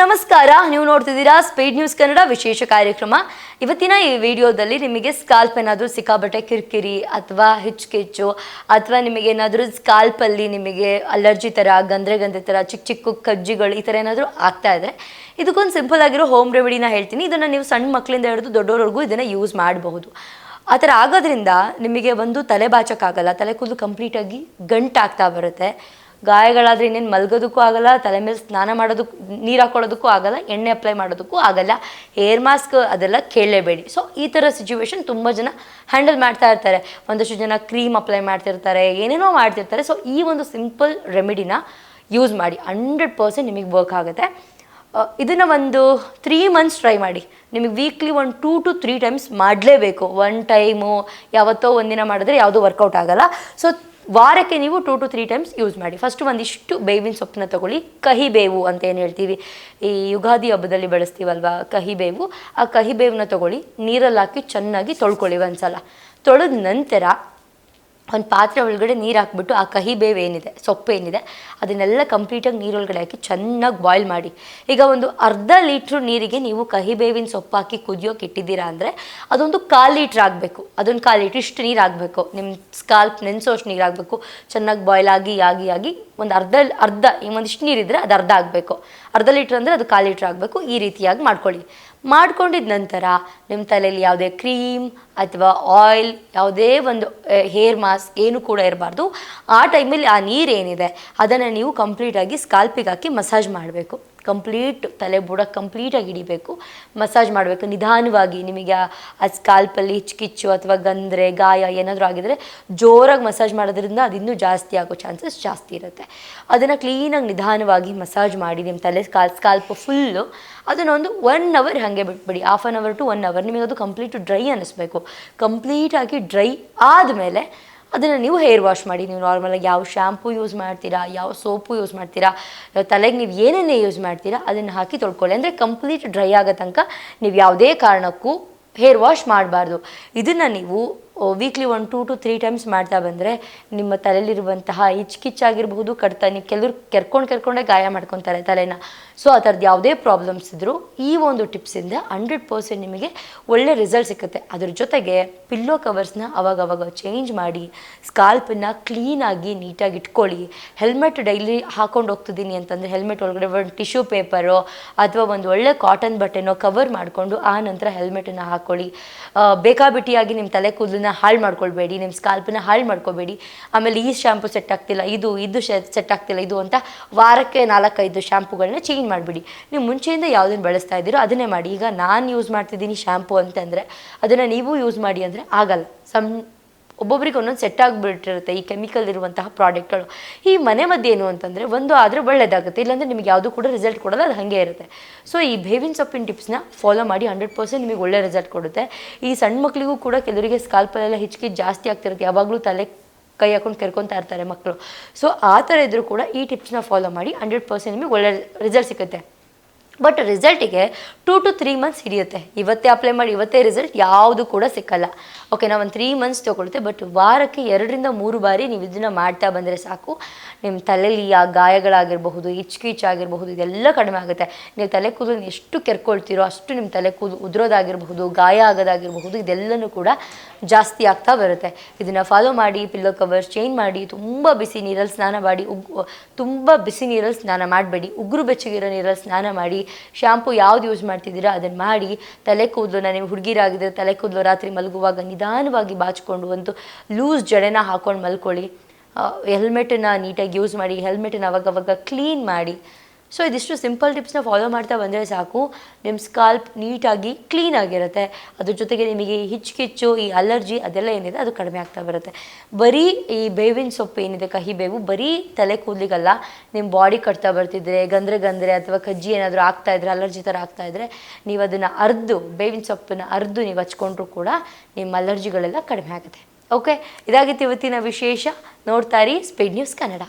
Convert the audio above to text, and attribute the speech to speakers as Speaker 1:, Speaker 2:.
Speaker 1: ನಮಸ್ಕಾರ. ನೀವು ನೋಡ್ತಿದ್ದೀರಾ ಸ್ಪೀಡ್ ನ್ಯೂಸ್ ಕನ್ನಡ ವಿಶೇಷ ಕಾರ್ಯಕ್ರಮ. ಇವತ್ತಿನ ಈ ವಿಡಿಯೋದಲ್ಲಿ ನಿಮಗೆ ಸ್ಕಾಲ್ಪ್ ಏನಾದರೂ ಸಿಕ್ಕಾಬಟ್ಟೆ ಕಿರಿಕಿರಿ ಅಥವಾ ಹಿಚ್ಕಿಚ್ಚು ಅಥವಾ ನಿಮಗೆ ಏನಾದರೂ ಸ್ಕಾಲ್ಪಲ್ಲಿ ನಿಮಗೆ ಅಲರ್ಜಿ ಥರ ಗಂದ್ರೆ ಗಂದ್ರೆ ಥರ ಚಿಕ್ಕ ಚಿಕ್ಕ ಕಜ್ಜಿಗಳು ಈ ಥರ ಏನಾದರೂ ಆಗ್ತಾ ಇದೆ. ಇದಕ್ಕೊಂದು ಸಿಂಪಲ್ ಆಗಿರೋ ಹೋಮ್ ರೆಮಿಡಿನ ಹೇಳ್ತೀನಿ. ಇದನ್ನು ನೀವು ಸಣ್ಣ ಮಕ್ಕಳಿಂದ ಹಿಡಿದು ದೊಡ್ಡವರೆಗೂ ಇದನ್ನು ಯೂಸ್ ಮಾಡಬಹುದು. ಆ ಥರ ಆಗೋದ್ರಿಂದ ನಿಮಗೆ ಒಂದು ತಲೆ ಬಾಚಕ್ಕಾಗಲ್ಲ. ತಲೆ ಕೂದಲು ಕಂಪ್ಲೀಟಾಗಿ ಗಂಟಾಗ್ತಾ ಬರುತ್ತೆ. ಗಾಯಗಳಾದರೆ ಇನ್ನೇನು ಮಲ್ಗೋದಕ್ಕೂ ಆಗಲ್ಲ, ತಲೆ ಮೇಲೆ ಸ್ನಾನ ಮಾಡೋದಕ್ಕೂ, ನೀರು ಹಾಕೊಳ್ಳೋದಕ್ಕೂ ಆಗಲ್ಲ, ಎಣ್ಣೆ ಅಪ್ಲೈ ಮಾಡೋದಕ್ಕೂ ಆಗಲ್ಲ. ಹೇರ್ ಮಾಸ್ಕ್ ಅದೆಲ್ಲ ಕೇಳಲೇಬೇಡಿ. ಸೊ ಈ ಥರ ಸಿಚುವೇಶನ್ ತುಂಬ ಜನ ಹ್ಯಾಂಡಲ್ ಮಾಡ್ತಾ ಇರ್ತಾರೆ. ಒಂದಷ್ಟು ಜನ ಕ್ರೀಮ್ ಅಪ್ಲೈ ಮಾಡ್ತಿರ್ತಾರೆ, ಏನೇನೋ ಮಾಡ್ತಿರ್ತಾರೆ. ಸೊ ಈ ಒಂದು ಸಿಂಪಲ್ ರೆಮಿಡಿನ ಯೂಸ್ ಮಾಡಿ. ಹಂಡ್ರೆಡ್ ಪರ್ಸೆಂಟ್ ನಿಮಗೆ ವರ್ಕ್ ಆಗುತ್ತೆ. ಇದನ್ನು ಒಂದು ತ್ರೀ ಮಂತ್ಸ್ ಟ್ರೈ ಮಾಡಿ. ನಿಮಗೆ ವೀಕ್ಲಿ ಒಂದು ಟೂ ಟು ತ್ರೀ ಟೈಮ್ಸ್ ಮಾಡಲೇಬೇಕು. ಒನ್ ಟೈಮು ಯಾವತ್ತೋ ಒಂದಿನ ಮಾಡಿದ್ರೆ ಯಾವುದೂ ವರ್ಕೌಟ್ ಆಗಲ್ಲ. ಸೊ ವಾರಕ್ಕೆ ನೀವು two to three times use ಮಾಡಿ. ಫಸ್ಟ್ ಒಂದಿಷ್ಟು ಬೇವಿನ ಸೊಪ್ಪನ್ನ ತಗೊಳ್ಳಿ. ಕಹಿ ಬೇವು ಅಂತ ಏನು ಹೇಳ್ತೀವಿ? ಈ ಯುಗಾದಿ ಹಬ್ಬದಲ್ಲಿ ಬಳಸ್ತೀವಲ್ವಾ? ಕಹಿ ಬೇವು. ಆ ಕಹಿ ಬೇವನ್ನ ತಗೊಳ್ಳಿ. ನೀರಲ್ಲಿ ಹಾಕಿ ಚೆನ್ನಾಗಿ ತೊಳ್ಕೊಳ್ಳಿ ಒಂದ್ಸಲ. ತೊಳೆದ ನಂತರ ಒಂದು ಪಾತ್ರೆ ಒಳಗಡೆ ನೀರು ಹಾಕ್ಬಿಟ್ಟು ಆ ಕಹಿ ಬೇವು ಏನಿದೆ, ಸೊಪ್ಪು ಏನಿದೆ, ಅದನ್ನೆಲ್ಲ ಕಂಪ್ಲೀಟಾಗಿ ನೀರೊಳಗಡೆ ಹಾಕಿ ಚೆನ್ನಾಗಿ ಬಾಯ್ಲ್ ಮಾಡಿ. ಈಗ ಒಂದು ಅರ್ಧ ಲೀಟ್ರ್ ನೀರಿಗೆ ನೀವು ಕಹಿ ಬೇವಿನ ಸೊಪ್ಪು ಹಾಕಿ ಕುದಿಯೋಕೆ ಇಟ್ಟಿದ್ದೀರಾ ಅಂದರೆ ಅದೊಂದು ಕಾಲು ಲೀಟ್ರ್ ಆಗಬೇಕು. ಅದೊಂದು ಕಾಲು ಲೀಟ್ರ್ ಇಷ್ಟು ನೀರು ಆಗಬೇಕು. ನಿಮ್ಮ ಸ್ಕಾಲ್ಪ್ ನೆನೆಸೋಷ್ಟು ನೀರು ಆಗಬೇಕು. ಚೆನ್ನಾಗಿ ಬಾಯ್ಲ್ ಆಗಿ ಆಗಿ ಆಗಿ ಒಂದು ಅರ್ಧ ಅರ್ಧ, ಈ ಒಂದಿಷ್ಟು ನೀರಿದ್ರೆ ಅದು ಅರ್ಧ ಆಗಬೇಕು. ಅರ್ಧ ಲೀಟ್ರ್ ಅಂದರೆ ಅದು ಕಾಲು ಲೀಟ್ರ್ ಆಗಬೇಕು. ಈ ರೀತಿಯಾಗಿ ಮಾಡ್ಕೊಳ್ಳಿ. ಮಾಡ್ಕೊಂಡಿದ ನಂತರ ನಿಮ್ಮ ತಲೆಯಲ್ಲಿ ಯಾವುದೇ ಕ್ರೀಮ್ ಅಥವಾ ಆಯಿಲ್, ಯಾವುದೇ ಒಂದು ಹೇರ್ ಮಾಸ್ಕ್ ಏನು ಕೂಡ ಇರಬಾರ್ದು. ಆ ಟೈಮಲ್ಲಿ ಆ ನೀರೇನಿದೆ ಅದನ್ನು ನೀವು ಕಂಪ್ಲೀಟಾಗಿ ಸ್ಕಾಲ್ಪಿಗೆ ಹಾಕಿ ಮಸಾಜ್ ಮಾಡಬೇಕು. ಕಂಪ್ಲೀಟ್ ತಲೆ ಬುಡ ಕಂಪ್ಲೀಟಾಗಿ ಹಿಡಿಬೇಕು. ಮಸಾಜ್ ಮಾಡಬೇಕು. ನಿಧಾನವಾಗಿ ನಿಮಗೆ ಆ- ಸ್ಕಾಲ್ಪಲ್ಲಿ ಹಿಚ್ಕಿಚ್ಚು ಅಥವಾ ಗಂದ್ರೆ, ಗಾಯ ಏನಾದರೂ ಆಗಿದರೆ ಜೋರಾಗಿ ಮಸಾಜ್ ಮಾಡೋದ್ರಿಂದ ಅದು ಇನ್ನೂ ಜಾಸ್ತಿ ಆಗೋ ಚಾನ್ಸಸ್ ಜಾಸ್ತಿ ಇರುತ್ತೆ. ಅದನ್ನು ಕ್ಲೀನಾಗಿ ನಿಧಾನವಾಗಿ ಮಸಾಜ್ ಮಾಡಿ ನಿಮ್ಮ ತಲೆ ಸ್ಕಾಲ್, ಸ್ಕಾಲ್ಪ್ ಫುಲ್ಲು ಅದನ್ನು ಒಂದು ಒನ್ ಅವರ್ ಹಾಗೆ ಬಿಟ್ಬಿಡಿ. Half an hour to one hour ನಿಮಗೆ ಅದು ಕಂಪ್ಲೀಟ್ ಡ್ರೈ ಅನ್ನಿಸ್ಬೇಕು. ಕಂಪ್ಲೀಟಾಗಿ ಡ್ರೈ ಆದಮೇಲೆ ಅದನ್ನು ನೀವು ಹೇರ್ ವಾಶ್ ಮಾಡಿ. ನೀವು ನಾರ್ಮಲಾಗಿ ಯಾವ ಶ್ಯಾಂಪು ಯೂಸ್ ಮಾಡ್ತೀರಾ, ಯಾವ ಸೋಪು ಯೂಸ್ ಮಾಡ್ತೀರಾ, ತಲೆಗೆ ನೀವು ಏನೇನೇ ಯೂಸ್ ಮಾಡ್ತೀರಾ, ಅದನ್ನು ಹಾಕಿ ತೊಳ್ಕೊಳ್ಳಿ. ಅಂದರೆ ಕಂಪ್ಲೀಟ್ ಡ್ರೈ ಆಗೋ ತನಕ ನೀವು ಯಾವುದೇ ಕಾರಣಕ್ಕೂ ಹೇರ್ ವಾಶ್ ಮಾಡಬಾರ್ದು. ಇದನ್ನು ನೀವು weekly one two to three times ಮಾಡ್ತಾ ಬಂದರೆ ನಿಮ್ಮ ತಲೆಯಲ್ಲಿರುವಂತಹ ಹಿಚ್ಕಿಚ್ಚಾಗಿರಬಹುದು, ಕಡ್ತ ನೀವು ಕೆಲವರು ಕೆರ್ಕೊಂಡು ಕೆರ್ಕೊಂಡೇ ಗಾಯ ಮಾಡ್ಕೊತಾರೆ ತಲೆನ. ಸೊ ಆ ಥರದ್ದು ಯಾವುದೇ ಪ್ರಾಬ್ಲಮ್ಸ್ ಇದ್ದರೂ ಈ ಒಂದು ಟಿಪ್ಸಿಂದ ಹಂಡ್ರೆಡ್ ಪರ್ಸೆಂಟ್ ನಿಮಗೆ ಒಳ್ಳೆ ರಿಸಲ್ಟ್ ಸಿಗುತ್ತೆ ಅದ್ರ ಜೊತೆಗೆ ಪಿಲ್ಲೋ ಕವರ್ಸ್ನ ಅವಾಗವಾಗ ಚೇಂಜ್ ಮಾಡಿ ಸ್ಕಾಲ್ಪನ್ನು ಕ್ಲೀನಾಗಿ ನೀಟಾಗಿ ಇಟ್ಕೊಳ್ಳಿ. ಹೆಲ್ಮೆಟ್ ಡೈಲಿ ಹಾಕೊಂಡು ಹೋಗ್ತಿದ್ದೀನಿ ಅಂತಂದರೆ ಹೆಲ್ಮೆಟ್ ಒಳಗಡೆ ಒಂದು ಟಿಶ್ಯೂ ಪೇಪರೋ ಅಥವಾ ಒಂದು ಒಳ್ಳೆ ಕಾಟನ್ ಬಟ್ಟೆನೋ ಕವರ್ ಮಾಡಿಕೊಂಡು ಆ ನಂತರ ಹೆಲ್ಮೆಟನ್ನು ಹಾಕ್ಕೊಳ್ಳಿ ಬೇಕಾಬಿಟ್ಟಿಯಾಗಿ ನಿಮ್ಮ ತಲೆ ಕೂದಲನ್ನ ಹಾಳು ಮಾಡ್ಕೊಳ್ಬೇಡಿ ನಿಮ್ಮ ಸ್ಕಾಲ್ಪನ್ನ ಹಾಳು ಮಾಡ್ಕೋಬೇಡಿ. ಆಮೇಲೆ ಈ ಶ್ಯಾಂಪು ಸೆಟ್ ಆಗ್ತಿಲ್ಲ, ಇದು ಇದು ಸೆಟ್ ಆಗ್ತಿಲ್ಲ, ಇದು ಅಂತ ವಾರಕ್ಕೆ ನಾಲ್ಕೈದು ಶ್ಯಾಂಪುಗಳನ್ನ ಚೇಂಜ್ ಮಾಡಿಬಿಡಿ. ನೀವು ಮುಂಚೆಯಿಂದ ಯಾವುದನ್ನು ಬಳಸ್ತಾ ಇದ್ದೀರೋ ಅದನ್ನೇ ಮಾಡಿ. ಈಗ ನಾನು ಯೂಸ್ ಮಾಡ್ತಿದ್ದೀನಿ ಶ್ಯಾಂಪು ಅಂತಂದರೆ, ಅದನ್ನು ನೀವು ಯೂಸ್ ಮಾಡಿ ಅಂದರೆ ಆಗಲ್ಲ. ಸಮ್ ಒಬ್ಬೊಬ್ರಿಗೆ ಒಂದೊಂದು ಸೆಟ್ ಆಗಿಬಿಟ್ಟಿರುತ್ತೆ ಈ ಕೆಮಿಕಲ್ ಇರುವಂತಹ ಪ್ರಾಡಕ್ಟ್ಗಳು ಈ ಮನೆ ಏನು ಅಂತಂದರೆ ಒಂದು ಆದರೆ ಒಳ್ಳೆಯದಾಗುತ್ತೆ ಇಲ್ಲಾಂದರೆ ನಿಮಗೆ ಯಾವುದು ಕೂಡ ರಿಸಲ್ಟ್ ಕೊಡೋದು ಅದು ಹಾಗೆ ಇರುತ್ತೆ. ಸೊ ಈ ಬೇವಿನ ಸೊಪ್ಪಿನ ಟಿಪ್ಸ್ನ ಫಾಲೋ ಮಾಡಿ ಹಂಡ್ರೆಡ್ ಪರ್ಸೆಂಟ್ ನಿಮಗೆ ಒಳ್ಳೆ ರಿಸಲ್ಟ್ ಕೊಡುತ್ತೆ. ಈ ಸಣ್ಣ ಮಕ್ಕಳಿಗೂ ಕೂಡ ಕೆಲವರಿಗೆ ಸ್ಕಾಲ್ಪಲ್ಲೆಲ್ಲ ಹಿಚ್ಕಿ ಜಾಸ್ತಿ ಆಗ್ತಿರುತ್ತೆ, ಯಾವಾಗಲೂ ತಲೆ ಕೈ ಹಾಕೊಂಡು ಕೆರ್ಕೊತಾ ಇರ್ತಾರೆ ಮಕ್ಕಳು ಸೊ ಆ ಥರ ಇದ್ದರೂ ಕೂಡ ಈ ಟಿಪ್ಸ್ನ ಫಾಲೋ ಮಾಡಿ ಹಂಡ್ರೆಡ್ ಪರ್ಸೆಂಟ್ ನಿಮಗೆ ಒಳ್ಳೆ ರಿಸಲ್ಟ್ ಸಿಗುತ್ತೆ. ಬಟ್ ರಿಸಲ್ಟಿಗೆ ಟೂ ಟು ತ್ರೀ ಮಂತ್ಸ್ ಹಿಡಿಯುತ್ತೆ. ಇವತ್ತೇ ಅಪ್ಲೈ ಮಾಡಿ, ಇವತ್ತೇ ರಿಸಲ್ಟ್ ಯಾವುದು ಕೂಡ ಸಿಕ್ಕಲ್ಲ. ಓಕೆ ನಾವು ಒಂದು ತ್ರೀ ಮಂತ್ಸ್ ತೊಗೊಳುತ್ತೆ ಬಟ್ ವಾರಕ್ಕೆ ಎರಡರಿಂದ ಮೂರು ಬಾರಿ ನೀವು ಇದನ್ನು ಮಾಡ್ತಾ ಬಂದರೆ ಸಾಕು. ನಿಮ್ಮ ತಲೆಯಲ್ಲಿ ಆ ಗಾಯಗಳಾಗಿರಬಹುದು ಆಗಿರಬಹುದು ಇದೆಲ್ಲ ಕಡಿಮೆ ಆಗುತ್ತೆ. ನೀವು ತಲೆ ಕೂದಲು ಎಷ್ಟು ಕೆರ್ಕೊಳ್ತೀರೋ ಅಷ್ಟು ನಿಮ್ಮ ತಲೆ ಕೂದಲು ಉದುರೋದಾಗಿರಬಹುದು, ಗಾಯ ಆಗೋದಾಗಿರಬಹುದು, ಇದೆಲ್ಲನೂ ಕೂಡ ಜಾಸ್ತಿ ಆಗ್ತಾ ಬರುತ್ತೆ. ಇದನ್ನು ಫಾಲೋ ಮಾಡಿ ಪಿಲ್ಲೋ ಕವರ್ಸ್ ಚೇಂಜ್ ಮಾಡಿ, ತುಂಬ ಬಿಸಿ ನೀರಲ್ಲಿ ಸ್ನಾನ ಮಾಡಿ, ಉಗ್ ತುಂಬ ಬಿಸಿ ನೀರಲ್ಲಿ ಸ್ನಾನ ಮಾಡಬೇಡಿ. ಉಗುರು ಬೆಚ್ಚಗಿರೋ ನೀರಲ್ಲಿ ಸ್ನಾನ ಮಾಡಿ ಶಾಂಪು ಯಾವ್ದು ಯೂಸ್ ಮಾಡ್ತಿದ್ದೀರಾ? ಅದನ್ನು ಮಾಡಿ ತಲೆ ಕೂದಲನ್ನ ನೀವು ಹುಡುಗಿರಾಗಿದ್ದರೆ ತಲೆ ಕೂದಲು ರಾತ್ರಿ ಮಲಗುವಾಗ ನಿಧಾನವಾಗಿ ಬಾಚಿಕೊಂಡು ಒಂದು ಲೂಸ್ ಜಡೆನ ಹಾಕೊಂಡು ಮಲ್ಕೊಳ್ಳಿ. ಹೆಲ್ಮೆಟನ್ನು ನೀಟಾಗಿ ಯೂಸ್ ಮಾಡಿ ಹೆಲ್ಮೆಟನ್ನು ಅವಾಗವಾಗ ಕ್ಲೀನ್ ಮಾಡಿ. ಸೊ ಇದಿಷ್ಟು ಸಿಂಪಲ್ ಟಿಪ್ಸ್ನ ಫಾಲೋ ಮಾಡ್ತಾ ಬಂದರೆ ಸಾಕು. ನಿಮ್ಮ ಸ್ಕಾಲ್ಪ್ ನೀಟಾಗಿ ಕ್ಲೀನ್ ಆಗಿರುತ್ತೆ. ಅದ್ರ ಜೊತೆಗೆ ನಿಮಗೆ ಹಿಚ್ಚುಕಿಚ್ಚು ಈ ಅಲರ್ಜಿ ಅದೆಲ್ಲ ಏನಿದೆ ಅದು ಕಡಿಮೆ ಆಗ್ತಾ ಬರುತ್ತೆ. ಬರೀ ಈ ಬೇವಿನ ಸೊಪ್ಪು ಏನಿದೆ, ಕಹಿ ಬೇವು, ಬರೀ ತಲೆ ಕೂದಲಿಗಲ್ಲ. ನಿಮ್ಮ ಬಾಡಿ ಕಟ್ತಾ ಬರ್ತಿದ್ರೆ, ಗಂದ್ರೆ ಗಂದ್ರೆ ಅಥವಾ ಕಜ್ಜಿ ಏನಾದರೂ ಆಗ್ತಾ ಇದ್ರೆ ಅಲರ್ಜಿ ಥರ ಆಗ್ತಾ ಇದ್ರೆ, ನೀವು ಅದನ್ನು ಅರ್ದು, ಬೇವಿನ ಸೊಪ್ಪನ್ನು ಅರ್ದು ನೀವು ಹಚ್ಕೊಂಡ್ರೂ ಕೂಡ ನಿಮ್ಮ ಅಲರ್ಜಿಗಳೆಲ್ಲ ಕಡಿಮೆ ಆಗುತ್ತೆ. ಓಕೆ ಇದಾಗಿತ್ತು ಇವತ್ತಿನ ವಿಶೇಷ. ನೋಡ್ತಾ ಇರಿ ಸ್ಪೀಡ್ ನ್ಯೂಸ್ ಕನ್ನಡ